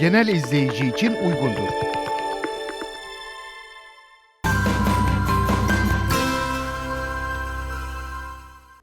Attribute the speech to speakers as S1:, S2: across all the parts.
S1: genel izleyici için uygundur.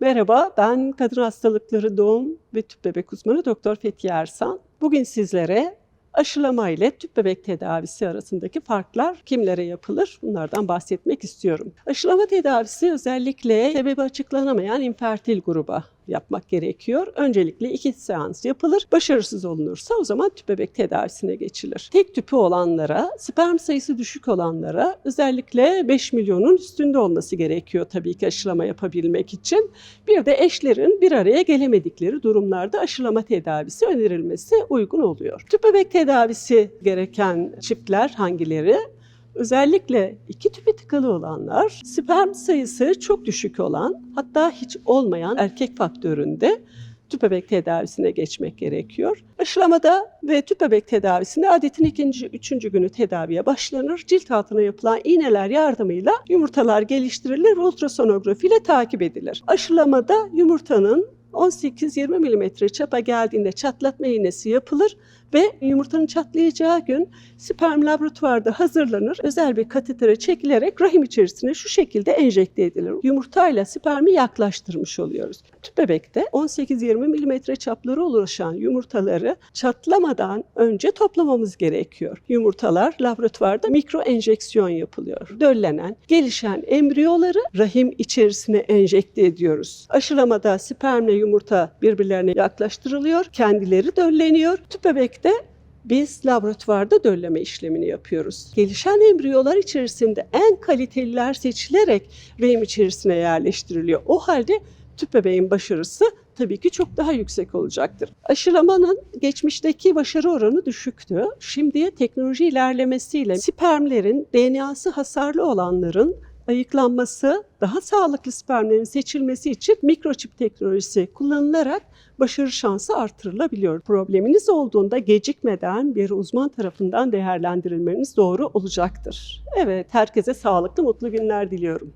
S2: Merhaba, ben kadın hastalıkları doğum ve tüp bebek uzmanı Doktor Fethiye Ersan. Bugün sizlere aşılama ile tüp bebek tedavisi arasındaki farklar kimlere yapılır? Bunlardan bahsetmek istiyorum. Aşılama tedavisi özellikle sebebi açıklanamayan infertil gruba yapmak gerekiyor. Öncelikle iki seans yapılır. Başarısız olunursa o zaman tüp bebek tedavisine geçilir. Tek tüpü olanlara, sperm sayısı düşük olanlara özellikle 5 milyonun üstünde olması gerekiyor tabii ki aşılama yapabilmek için. Bir de eşlerin bir araya gelemedikleri durumlarda aşılama tedavisi önerilmesi uygun oluyor. Tüp bebek tedavisi gereken çiftler hangileri? Özellikle iki tüpe tıkalı olanlar, sperm sayısı çok düşük olan, hatta hiç olmayan erkek faktöründe tüp bebek tedavisine geçmek gerekiyor. Aşılamada ve tüp bebek tedavisinde adetin ikinci, üçüncü günü tedaviye başlanır. Cilt altına yapılan iğneler yardımıyla yumurtalar geliştirilir ve ultrasonografi ile takip edilir. Aşılamada yumurtanın 18-20 mm çapa geldiğinde çatlatma iğnesi yapılır ve yumurtanın çatlayacağı gün sperm laboratuvarda hazırlanır. Özel bir katetere çekilerek rahim içerisine şu şekilde enjekte edilir. Yumurtayla spermi yaklaştırmış oluyoruz. Tüp bebekte 18-20 mm çapları ulaşan yumurtaları çatlamadan önce toplamamız gerekiyor. Yumurtalar laboratuvarda mikro enjeksiyon yapılıyor. Döllenen, gelişen embriyoları rahim içerisine enjekte ediyoruz. Aşılamada spermle yumurta birbirlerine yaklaştırılıyor, kendileri dölleniyor. Tüp bebekte biz laboratuvarda dölleme işlemini yapıyoruz. Gelişen embriyolar içerisinde en kaliteliler seçilerek rahim içerisine yerleştiriliyor. O halde tüp bebeğin başarısı tabii ki çok daha yüksek olacaktır. Aşılamanın geçmişteki başarı oranı düşüktü. Şimdi teknoloji ilerlemesiyle spermlerin DNA'sı hasarlı olanların ayıklanması, daha sağlıklı spermlerin seçilmesi için mikroçip teknolojisi kullanılarak başarı şansı artırılabiliyor. Probleminiz olduğunda gecikmeden bir uzman tarafından değerlendirilmeniz doğru olacaktır. Evet, herkese sağlıklı, mutlu günler diliyorum.